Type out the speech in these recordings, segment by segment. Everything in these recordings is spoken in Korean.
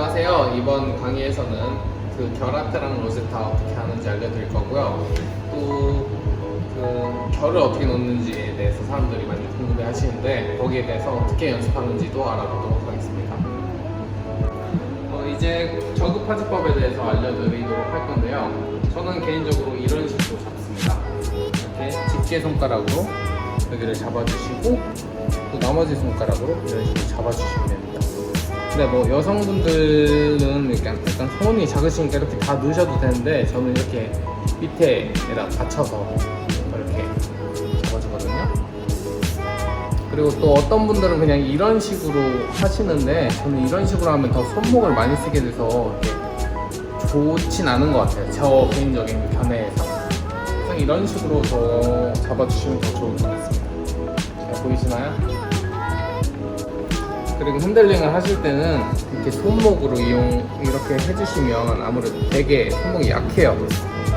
안녕하세요. 이번 강의에서는 그 결아트랑 로제타 어떻게 하는지 알려드릴 거고요. 또 그 결을 어떻게 놓는지에 대해서 사람들이 많이 궁금해 하시는데 거기에 대해서 어떻게 연습하는지도 알아보도록 하겠습니다. 어, 이제 저급 파지법에 대해서 알려드리도록 할 건데요. 저는 개인적으로 이런 식으로 잡습니다. 이렇게 집게 손가락으로 여기를 잡아주시고 또 나머지 손가락으로 이런 식으로 잡아주시면. 근데 뭐 여성분들은 약간, 약간 손이 작으시니까 이렇게 다 넣으셔도 되는데 저는 이렇게 밑에에다 받쳐서 이렇게 잡아주거든요. 그리고 또 어떤 분들은 그냥 이런 식으로 하시는데 저는 이런 식으로 하면 더 손목을 많이 쓰게 돼서 좋진 않은 것 같아요. 저 개인적인 견해에서. 그래서 이런 식으로 더 잡아주시면 더 좋을 것 같습니다. 잘 보이시나요? 그리고 핸들링을 하실 때는 이렇게 손목으로 이용 이렇게 해주시면 아무래도 되게 손목이 약해요.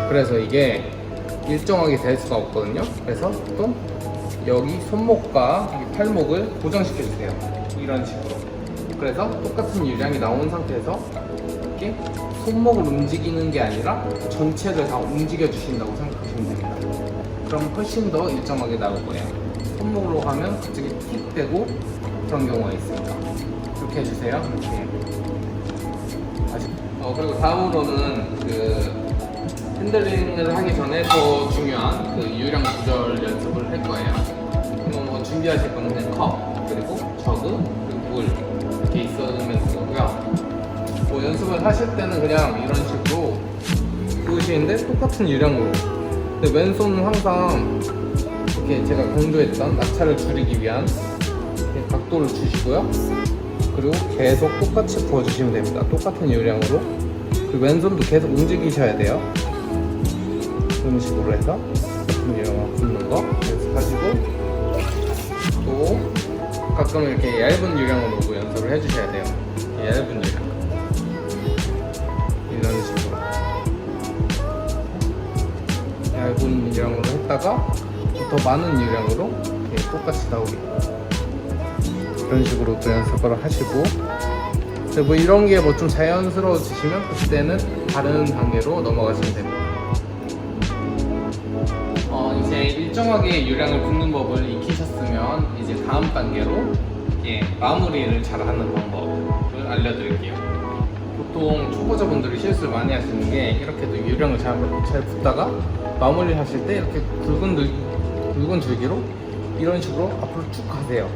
그래서 이게 일정하게 될 수가 없거든요. 그래서 또 여기 손목과 이 팔목을 고정시켜 주세요. 이런 식으로. 그래서 똑같은 유량이 나온 상태에서 이렇게 손목을 움직이는 게 아니라 전체를 다 움직여 주신다고 생각하시면 됩니다. 그럼 훨씬 더 일정하게 나올 거예요. 손목으로 하면 갑자기 틱 되고 그런 경우가 있으니까 그렇게 해주세요. 이렇게. 어 그리고 다음으로는 그 핸들링을 하기 전에 더 중요한 그 유량 조절 연습을 할 거예요. 그럼 뭐 준비하실 거는 컵 그리고 저그 그리고 물 이렇게 있으면 되고요. 뭐 연습을 하실 때는 그냥 이런 식으로 보시는데 똑같은 유량으로. 근데 왼손은 항상 이렇게 제가 강조했던 낙차를 줄이기 위한 이렇게 각도를 주시고요. 그리고 계속 똑같이 부어주시면 됩니다. 똑같은 유량으로. 그리고 왼손도 계속 움직이셔야 돼요. 그런 식으로 해서 유량으로 붓는 거 연습하시고 또 가끔 이렇게 얇은 유량으로 연습을 해주셔야 돼요. 얇은 유량. 이런 식으로. 얇은 유량으로 했다가 더 많은 유량으로 똑같이 나오게 이런 식으로 또 연습을 하시고 뭐 이런 게 뭐 좀 자연스러워지시면 그때는 다른 단계로 넘어가시면 됩니다. 어 이제 일정하게 유량을 붓는 법을 익히셨으면 이제 다음 단계로 예, 마무리를 잘하는 방법을 알려드릴게요. 보통 초보자분들이 실수를 많이 하시는 게 이렇게 또 유량을 잘, 잘 붓다가 마무리 하실 때 이렇게 굵은, 줄- 굵은 줄기로 이런 식으로 앞으로 쭉 가세요.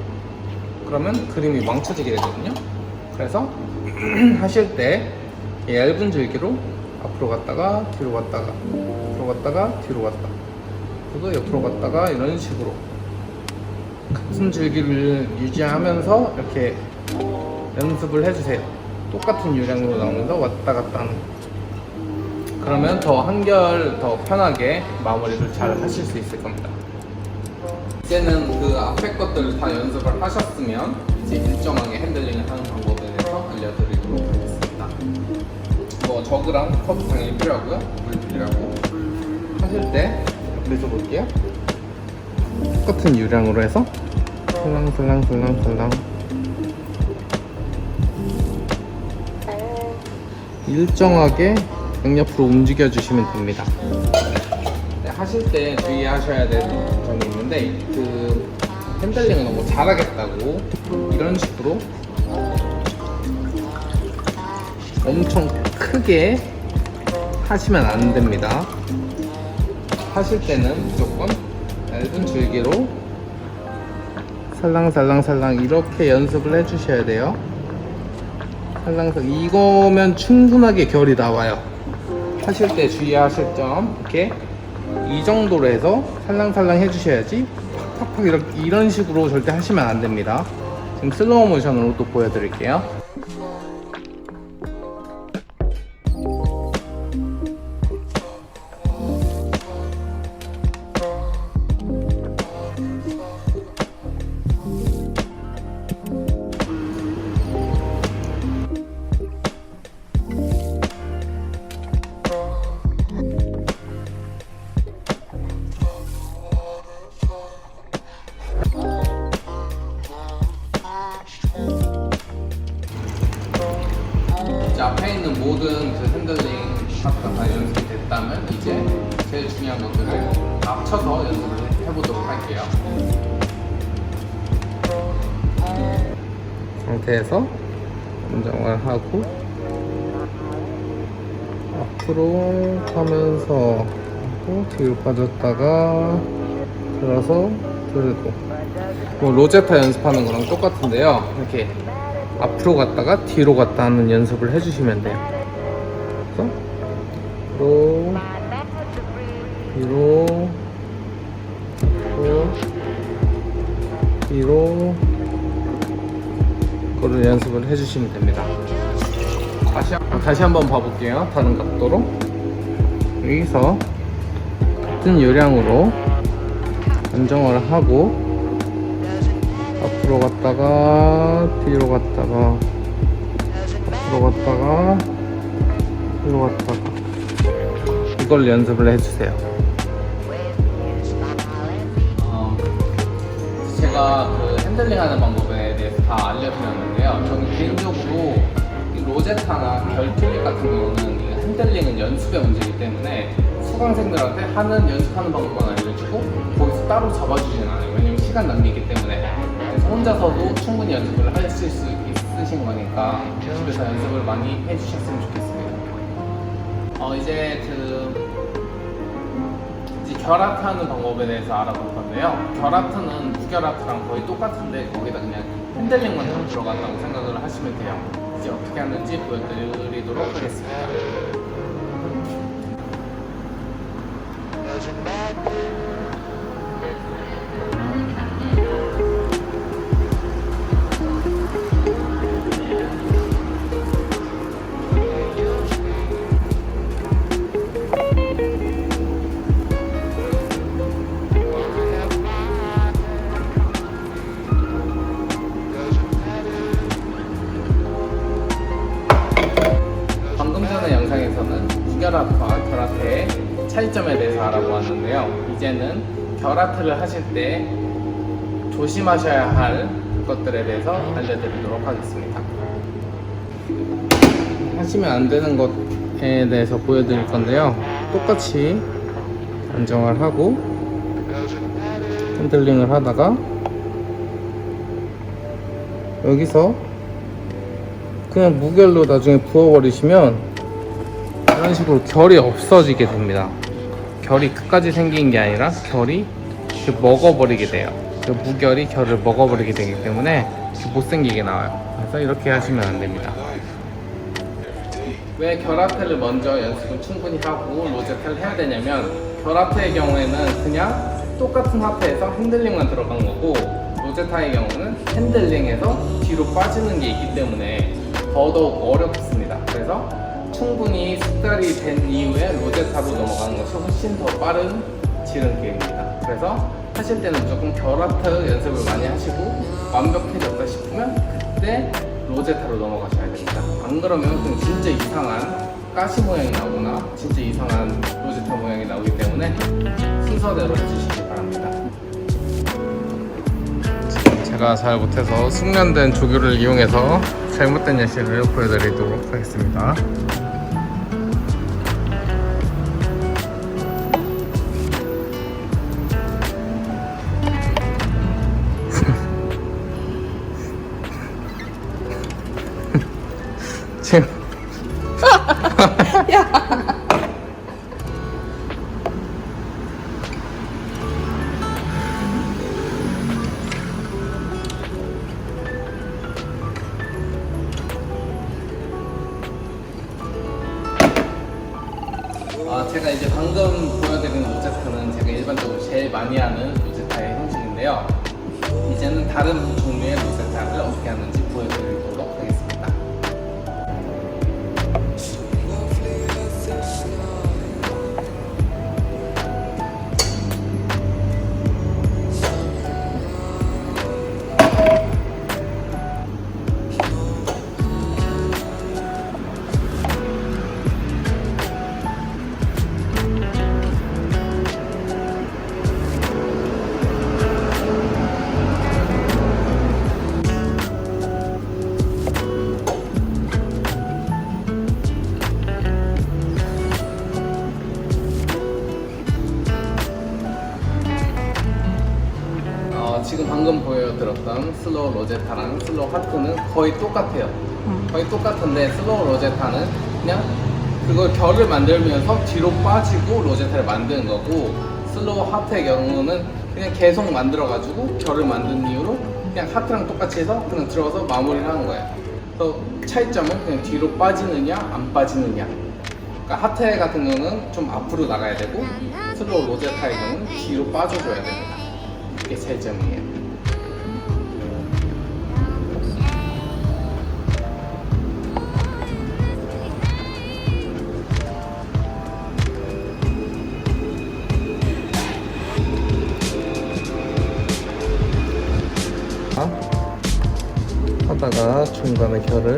그러면 그림이 망쳐지게 되거든요. 그래서 하실 때 얇은 줄기로 앞으로 갔다가 뒤로 갔다가 앞으로 갔다가 뒤로 갔다 그리고 옆으로 갔다가 이런 식으로 같은 줄기를 유지하면서 이렇게 연습을 해주세요. 똑같은 유량으로 나오면서 왔다 갔다 하는 거. 그러면 더 한결 더 편하게 마무리를 잘 하실 수 있을 겁니다. 이제는 그 앞에 것들을 다 연습을 하셨으면 이제 일정하게 핸들링을 하는 방법에 대해서 알려드리도록 하겠습니다. 뭐 저그랑 컵 당연히 필요하고요. 물 필요하고 하실 때 그래서 볼게요. 똑같은 유량으로 해서 슬랑슬랑슬랑슬랑 일정하게 양옆으로 움직여 주시면 됩니다. 네, 하실 때 주의하셔야 될 점이 있는데 그 핸들링을 너무 잘하겠다고 이런 식으로 엄청 크게 하시면 안 됩니다. 하실 때는 무조건 얇은 줄기로 살랑살랑살랑 이렇게 연습을 해주셔야 돼요. 살랑살랑 이거면 충분하게 결이 나와요. 하실 때 주의하실 점 이렇게 이 정도로 해서 살랑살랑 해주셔야지 팍팍팍 이런 식으로 절대 하시면 안 됩니다. 지금 슬로우 모션으로 또 보여드릴게요. 상태에서 안정을 하고 앞으로 가면서 하고 뒤로 빠졌다가 들어서 들고. 뭐 로제타 연습하는 거랑 똑같은데요. 이렇게 앞으로 갔다가 뒤로 갔다 하는 연습을 해주시면 돼요. 그래서 앞으로 뒤로 또 뒤로 그거를 연습을 해주시면 됩니다. 다시, 한- 다시 한번 봐볼게요. 다른 각도로. 여기서 같은 요량으로 안정을 하고 앞으로 갔다가 뒤로 갔다가 앞으로 갔다가 뒤로 갔다가 이걸 연습을 해주세요. 어, 제가 그 핸들링 하는 방법에 대해서 다 알려드렸는데요. 저는 개인적으로 이 로제타나 결틀릭 같은 경우는 이 핸들링은 연습의 문제이기 때문에 수강생들한테 하는 연습하는 방법만 알려주고 거기서 따로 잡아주지는 않아요. 왜냐면 시간 낭비이기 때문에. 그래서 혼자서도 충분히 연습을 하실 수 있으신 거니까 집에서 연습을 많이 해주셨으면 좋겠습니다. 어 이제 그 결아트 하는 방법에 대해서 알아볼 건데요. 결아트는 무결아트랑 거의 똑같은데 거기다 그냥 핸들링만 더 들어간다고 생각을 하시면 돼요. 이제 어떻게 하는지 보여드리도록 하겠습니다. 이제는 결아트를 하실 때 조심하셔야 할 것들에 대해서 알려드리도록 하겠습니다. 하시면 안 되는 것에 대해서 보여드릴 건데요. 똑같이 안정을 하고 핸들링을 하다가 여기서 그냥 무결로 나중에 부어버리시면 이런 식으로 결이 없어지게 됩니다. 결이 끝까지 생긴 게 아니라 결이 먹어버리게 돼요. 그 무결이 결을 먹어버리게 되기 때문에 못생기게 나와요. 그래서 이렇게 하시면 안 됩니다. 왜 결합태를 먼저 연습을 충분히 하고 로제트를 해야 되냐면 결합태의 경우에는 그냥 똑같은 하태에서 핸들링만 들어간 거고 로제타의 경우는 핸들링에서 뒤로 빠지는 게 있기 때문에 더더욱 어렵습니다. 그래서 충분히 숙달이 된 이후에 로제타로 넘어가는 것이 훨씬 더 빠른 지름길입니다. 그래서 하실 때는 무조건 결합태 연습을 많이 하시고 완벽해졌다 싶으면 그때 로제타로 넘어가셔야 됩니다. 안 그러면 그냥 진짜 이상한 가시 모양이 나오거나 진짜 이상한 로제타 모양이 나오기 때문에 순서대로 해주시기 바랍니다. 제가 잘 못해서 숙련된 조교를 이용해서 잘못된 예시를 보여드리도록 하겠습니다. 많이 하는 로제타의 형식인데요. 이제는 다른 종류의 로제타를 어떻게 하는지 보여드리도록 거의 똑같아요. 음. 거의 똑같은데 슬로우 로제타는 그냥 그걸 결을 만들면서 뒤로 빠지고 로제타를 만드는 거고 슬로우 하트의 경우는 그냥 계속 만들어가지고 결을 만든 이유로 그냥 하트랑 똑같이 해서 그냥 들어가서 마무리를 하는 거예요. 또 차이점은 그냥 뒤로 빠지느냐 안 빠지느냐. 그러니까 하트 같은 경우는 좀 앞으로 나가야 되고 슬로우 로제타의 경우는 뒤로 빠져줘야 됩니다. 이게 차이점이에요. 중간에 결을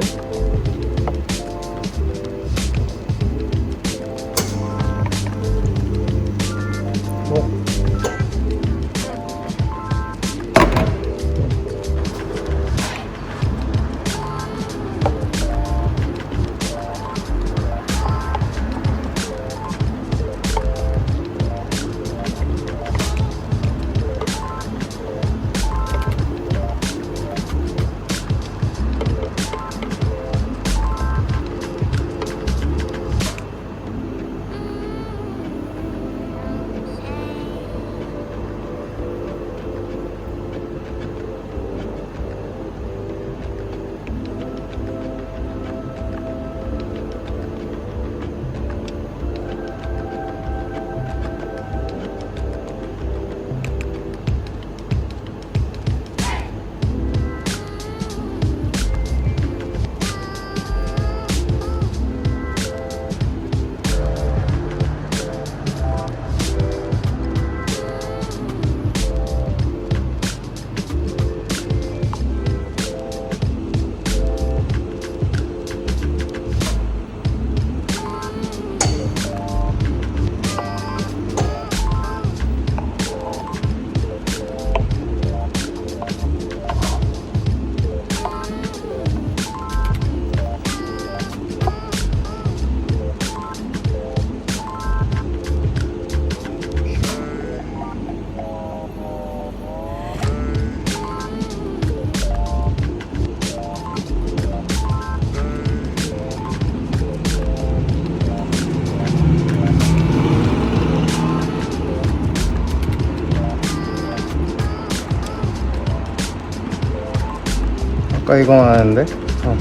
아까 이거만 하는데? 어.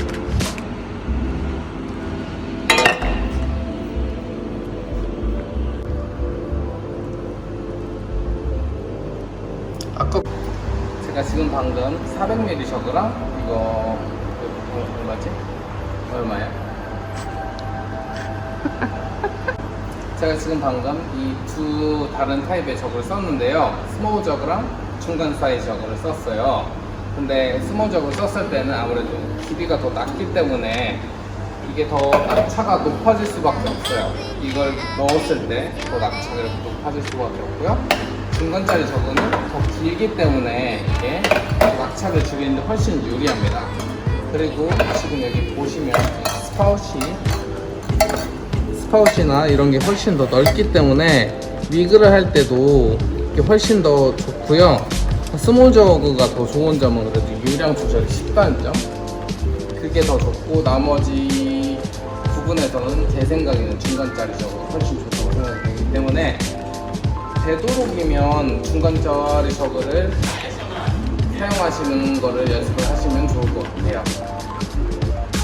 아까 제가 지금 방금 400ml 저그랑 이거 어, 얼마지? 얼마야? 제가 지금 방금 이 두 다른 타입의 저그를 썼는데요. 스모우 저그랑 중간 사이즈 저그를 썼어요. 근데 저그를 썼을 때는 아무래도 길이가 더 낮기 때문에 이게 더 낙차가 높아질 수밖에 없어요. 이걸 넣었을 때 더 낙차가 이렇게 높아질 수밖에 없고요. 중간짜리 저그는 더 길기 때문에 이게 낙차를 줄이는데 훨씬 유리합니다. 그리고 지금 여기 보시면 스파웃이 스파웃이나 이런 게 훨씬 더 넓기 때문에 위그를 할 때도 훨씬 더 좋고요. 스몰 저그가 더 좋은 점은 그래도 유량 조절이 쉽다는 점. 그게 더 좋고 나머지 부분에서는 제 생각에는 중간짜리 저그가 훨씬 좋다고 생각이 되기 때문에 되도록이면 중간짜리 저그를 사용하시는 거를 연습을 하시면 좋을 것 같아요.